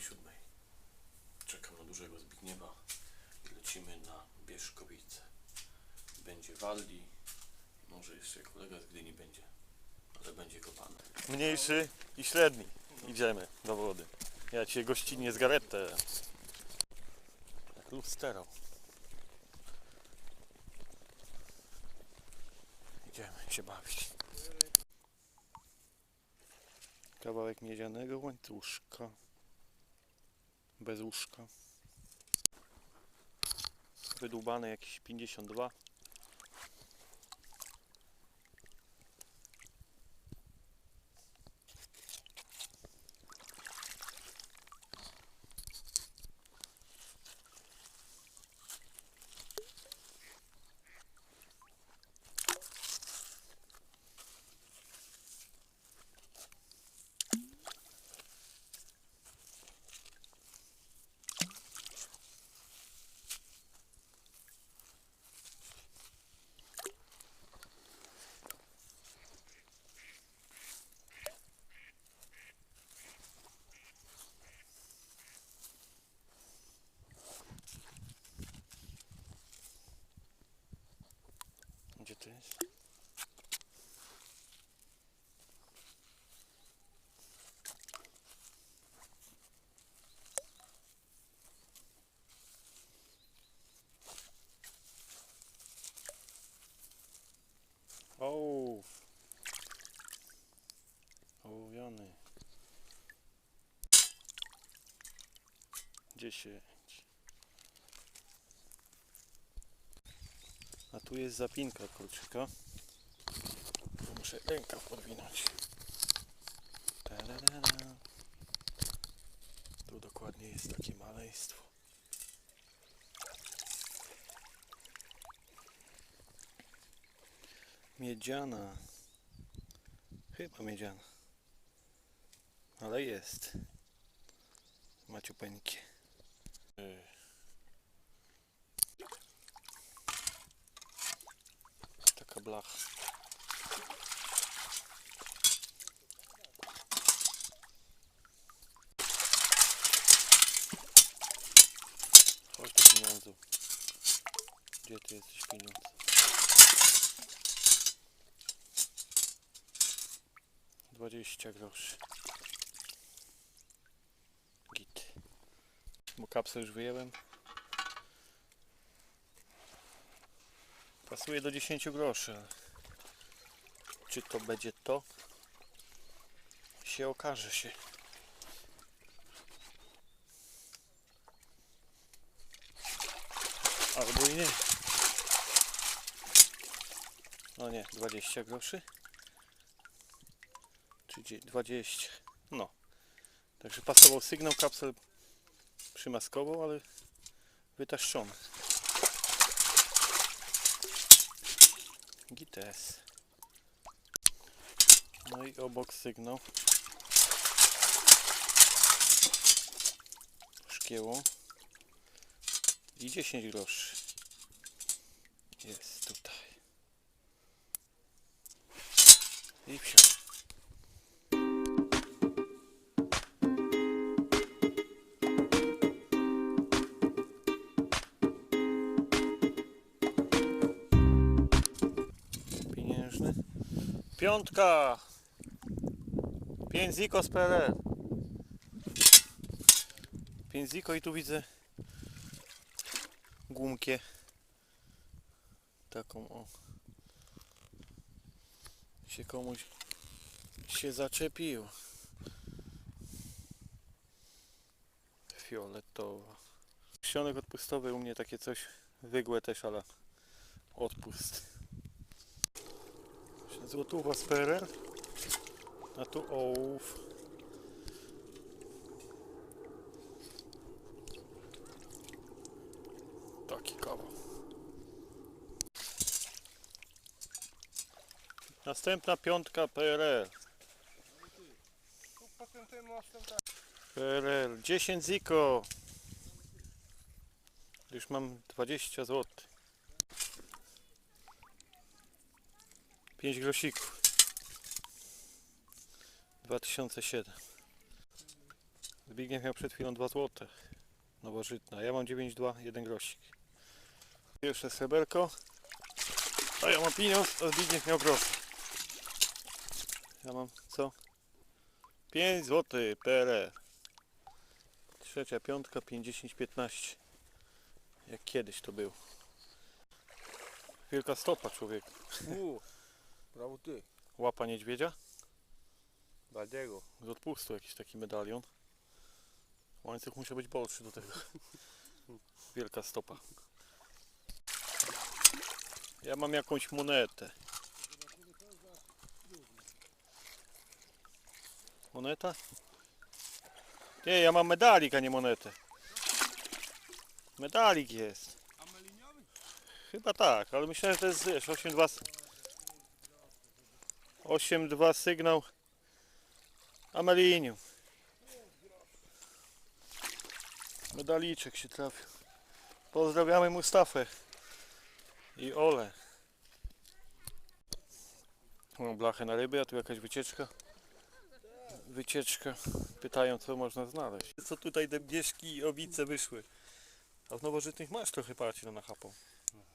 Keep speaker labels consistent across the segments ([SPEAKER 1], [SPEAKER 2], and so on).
[SPEAKER 1] o. Czekam na dużego Zbigniewa i lecimy na Bieszkowice. Będzie Waldi, może jeszcze kolega z Gdyni będzie, ale będzie kopany.
[SPEAKER 2] Mniejszy i średni. Idziemy do wody. Ja cię gościnnie z garetę. Jak lustero. Idziemy się bawić. Kawałek miedzianego łańcuszka. Bez łóżka. Wydłubane jakieś 52. Gdzie to jest? Ołowiany. Dziesięć. A tu jest zapinka kolczyka. Tu Muszę rękaw podwinąć. Tararara. Tu dokładnie jest takie maleństwo. Miedziana. Chyba miedziana. Ale jest. Maciupeńkie. Yy. Taka blacha. Chodź do pieniądzu. Gdzie ty jesteś pieniądz? Dwadzieścia groszy. Git. Bo kapsę już wyjęłem. Pasuje do 10 groszy. Czy to będzie to? Się okaże się. Albo i nie. No nie, 20 groszy. Czy gdzie- 20. No. Także pasował sygnał, kapsel przymaskował, ale wytaszczony. Gites. No i obok sygnał. Szkieło. I 10 groszy. Jest tutaj. I wsiadł. Piątka! 5 ziko z PRL. 5 ziko i tu widzę gumkę. Taką o. Się komuś się zaczepił. Fioletowa. Sionek odpustowy u mnie takie coś wygłe też, ale odpust. Złotówa z PRL. A tu ołów. Taki kawał. Następna piątka PRL. PRL 10 ziko. Już mam 20 zł. 5 grosików. 2007. Zbigniew miał przed chwilą 2 złote. Nowożytna. Ja mam 9,2, jeden grosik. Pierwsze sreberko. A ja mam pieniądz, a Zbigniew miał grosz. Ja mam co? 5 zł PRL. Trzecia piątka 50 15. Jak kiedyś to był. Wielka stopa człowiek.
[SPEAKER 3] Brawo ty.
[SPEAKER 2] Łapa niedźwiedzia.
[SPEAKER 3] Baldiego.
[SPEAKER 2] Z odpustu jakiś taki medalion. Łańcuch musi być bolszy do tego. Wielka stopa. Ja mam jakąś monetę. Moneta? Nie, ja mam medalik, a nie monetę. Medalik jest. Chyba tak, ale myślałem, że to jest wiesz, 8.2 s- 8.2 sygnał Amelinium. Medaliczek się trafił. Pozdrawiamy Mustafę i Ole. Mam blachę na ryby, a tu jakaś wycieczka. Wycieczka. Pytają, co można znaleźć. Co tutaj te bieżki i owice wyszły? A w nowożytnych masz trochę parci na nachapą.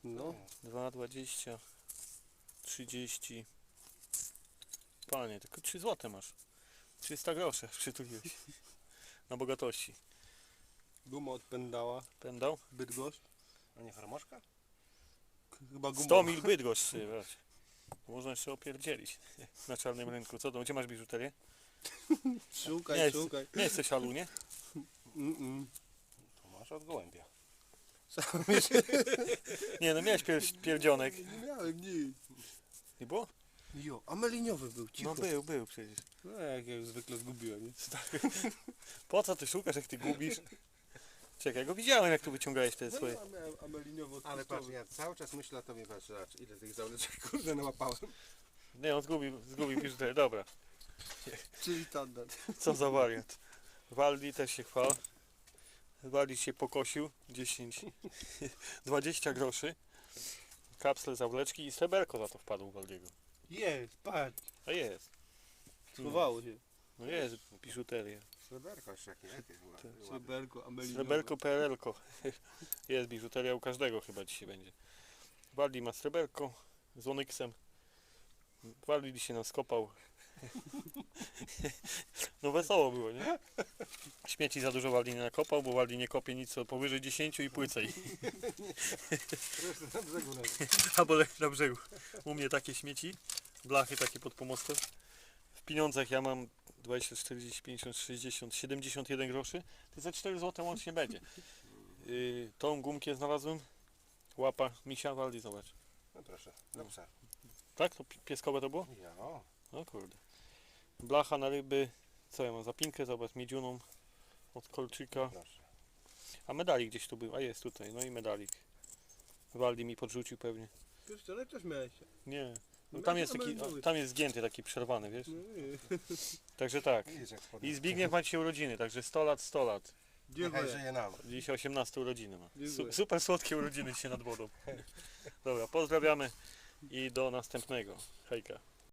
[SPEAKER 3] No.
[SPEAKER 2] 2, 20, 30. Panie, tylko 3 złote masz. 300 groszy przytuliłeś. Na bogatości.
[SPEAKER 3] Guma od pendała.
[SPEAKER 2] Pędał?
[SPEAKER 3] Bydgoszcz.
[SPEAKER 4] A nie harmoszka?
[SPEAKER 3] Chyba guma.
[SPEAKER 2] 100 mil Bydgoszcz, weź. Można jeszcze opierdzielić na czarnym rynku. Co to? Gdzie masz biżuterię?
[SPEAKER 3] Szukaj,
[SPEAKER 2] Nie,
[SPEAKER 3] szukaj.
[SPEAKER 2] Nie jesteś alu, nie?
[SPEAKER 3] Mm -mm.
[SPEAKER 4] To masz od gołębia.
[SPEAKER 2] Nie, no miałeś pier pierdzionek.
[SPEAKER 3] Nie miałem nic.
[SPEAKER 2] Nie było?
[SPEAKER 3] Jo, a meliniowy był, cicho.
[SPEAKER 2] No był, był przecież.
[SPEAKER 3] No jak ja już zwykle zgubiłem, nie?
[SPEAKER 2] Po co ty szukasz, jak ty gubisz? Czekaj, ja go widziałem, jak tu wyciągałeś te
[SPEAKER 3] No
[SPEAKER 2] swoje...
[SPEAKER 3] ja miałem ameliniowo
[SPEAKER 4] Ale patrz, ja cały czas myślę o tobie, patrz, zobacz, ile tych zawleczek kurde nałapałem.
[SPEAKER 2] Nie, on zgubił, zgubił biżuterię. Dobra.
[SPEAKER 3] Czyli standard.
[SPEAKER 2] Co za wariat. Waldi też się chwal. Waldi się pokosił. 10, 20 groszy. Kapsle zawleczki i sreberko za to wpadł Waldiego.
[SPEAKER 3] Jest, patrz.
[SPEAKER 2] A jest.
[SPEAKER 3] Schowało się.
[SPEAKER 2] No jest biżuteria.
[SPEAKER 4] Sreberko jeszcze jakieś, jakieś ładne. ładne.
[SPEAKER 3] Sreberko, ameliniowe.
[SPEAKER 2] Sreberko, PRL-ko. Jest biżuteria u każdego chyba dzisiaj będzie. Waldi ma sreberko z onyksem. Waldi dzisiaj nam skopał. No wesoło było, nie? Śmieci za dużo Waldi nie nakopał, bo Waldi nie kopie nic co powyżej 10 i płycej.
[SPEAKER 4] Jest na brzegu nawet.
[SPEAKER 2] Albo leży na brzegu. U mnie takie śmieci, blachy takie pod pomostem. W pieniądzach ja mam 20, 40, 50, 60, 71 groszy. To za 4 zł łącznie będzie. Yy, tą gumkę znalazłem. Łapa misia Waldi, zobacz.
[SPEAKER 4] No proszę, do psa.
[SPEAKER 2] Tak? To pi- pieskowe to było?
[SPEAKER 4] Ja,
[SPEAKER 2] No kurde. Blacha na ryby. Co ja mam? Zapinkę, zobacz, miedziuną od kolczyka. A medalik gdzieś tu był. A jest tutaj. No i medalik. Waldi mi podrzucił pewnie.
[SPEAKER 3] Pistolet też miałeś.
[SPEAKER 2] Nie. No
[SPEAKER 3] No
[SPEAKER 2] tam jest taki, tam jest zgięty taki przerwany, wiesz?
[SPEAKER 3] No.
[SPEAKER 2] Także tak. I Zbigniew ma dzisiaj urodziny, także 100 lat, 100 lat.
[SPEAKER 4] Niechaj
[SPEAKER 3] Dziękuję.
[SPEAKER 4] żyje nam.
[SPEAKER 2] Dziś 18 urodziny ma. Su super słodkie urodziny dzisiaj nad wodą. Dobra, pozdrawiamy i do następnego. Hejka.